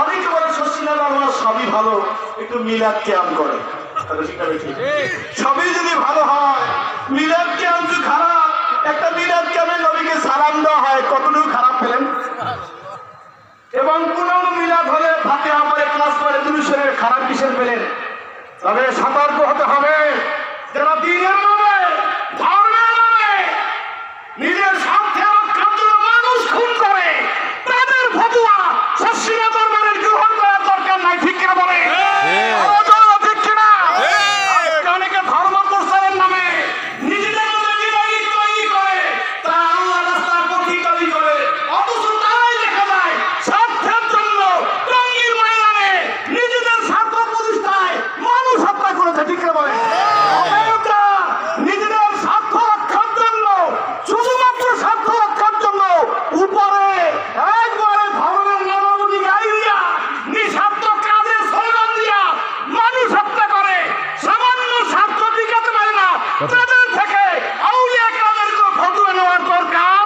অনেকে বলে শশীলাল আমার সবই ভালো একটু মিলাদ ক্যাম্প করে? সবই যদি ভালো হয় মিলাদ ক্যাম্প যদি খারাপ একটা মিলাদ ক্যাম্পে নবীকে সালাম দেওয়া হয় কতটুকু খারাপ পেলেন? এবং কোন মিলাদ হলে ফাঁকে পরে ক্লাস করে পুরুষের খারাপ কিসের পেলেন? তবে সতর্ক হতে হবে। যারা দিনের নামে নিজের স্বার্থে রক্ষার জন্য মানুষ খুন করে তাদের ফতুয়া শশীলা দরবারের গ্রহণ করার দরকার নাই ঠিক কিনা বলে আরও জোরে ঠিক কিনা আজকে অনেকে ধর্ম প্রচারের নামে নিজেদের মধ্যে বিভাগী তৈরি করে তারা আল্লাহ রাস্তার পথি তৈরি করে অথচ তারাই দেখা যায় স্বার্থের জন্য টঙ্গীর ময়দানে নিজেদের স্বার্থ প্রতিষ্ঠায় মানুষ হত্যা করেছে ঠিক কিনা বলে অবৈধরা নিজেদের স্বার্থ রক্ষার জন্য শুধুমাত্র স্বার্থ রক্ষার জন্য উপরে একবারে ধর্মের নামাবলী গাই দিয়া নিঃস্বার্থ কাজে স্লোগান দিয়া মানুষ হত্যা করে সামান্য স্বার্থ টিকাতে তাদের থেকে? আউলিয়া কাদের ফটোয়া নেওয়ার দরকার?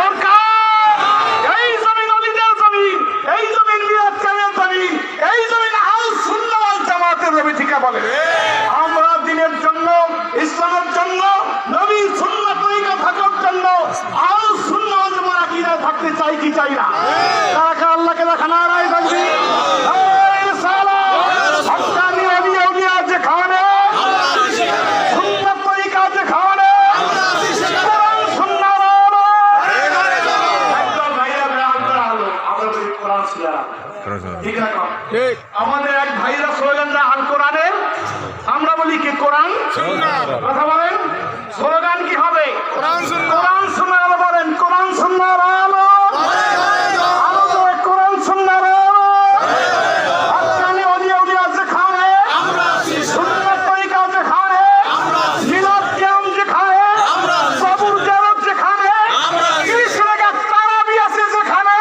দরকার। এই জমিন অলিদের জমিন, এই জমিন বিরাট কালের জমিন, এই জমিন আল সুন্নাওয়াল জামাতের রবি ঠিকা বলে। ঠিক আমাদের এক ভাইরা স্লোগান দেয় আল কোরআনের আমরা বলি কি কোরআন কথা বলেন স্লোগান কি হবে কোরআন সুন্নাহ। কোরআন শোনার বলেন কোরআন শোনার আলো আলো করে কোরআন শোনার আলো হক্কানি অলি আউলিয়া যেখানে সুন্নাত তরিকা যেখানে মিলাদ কিয়াম যেখানে কবর জিয়ারত যেখানে কৃষ্ণগা তারাবি আছে যেখানে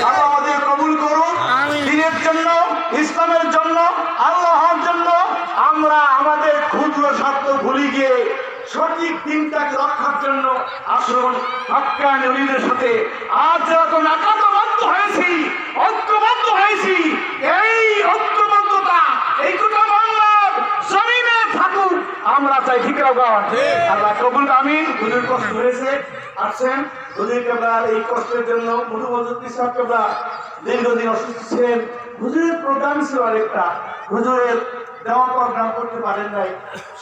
আল্লাহ আমাদের কবুল করুন দিনের জন্য ইসলামের জন্য আল্লাহর জন্য আমরা আমাদের ক্ষুদ্র স্বার্থ ভুলে গিয়ে সঠিক দিনটাকে রক্ষার জন্য আসুন হক্কা নবীদের সাথে। আজ যখন একাত্মবদ্ধ হয়েছি ঐক্যবদ্ধ হয়েছি এই ঐক্যবদ্ধতা এই গোটা বাংলার জমিনে থাকুক আমরা চাই ঠিক আল্লাহ কবুল আমিন। হুজুর কষ্ট হয়েছে আসছেন। হুজুর কেবলার এই কষ্টের জন্য মধু মজুদ ইসলাম কেবলা দীর্ঘদিন অসুস্থ ছিলেন। হুজুরের প্রোগ্রাম ছিল আরেকটা। হুজুরের দেওয়া প্রোগ্রাম করতে পারেন নাই।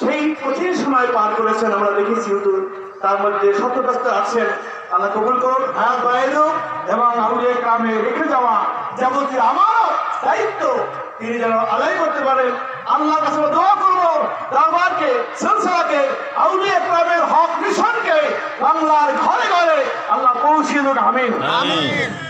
সেই কঠিন সময় পার করেছেন আমরা দেখেছি হুজুর। তার মধ্যে সত্যব্যস্ত আছেন। আল্লাহ কবুল করুন হায়াত বাইরেও এবং আউলিয়া গ্রামে রেখে যাওয়া যাবতীয় আমার দায়িত্ব তিনি যেন আদায় করতে পারেন। আল্লাহ কাছে দোয়া করব, দরবারকে, সিলসিলাকে, আউলিয়া গ্রামের হক মিশনকে বাংলার ঘরে ঘরে আল্লাহ পৌঁছিয়ে দেন আমিন। আমিন।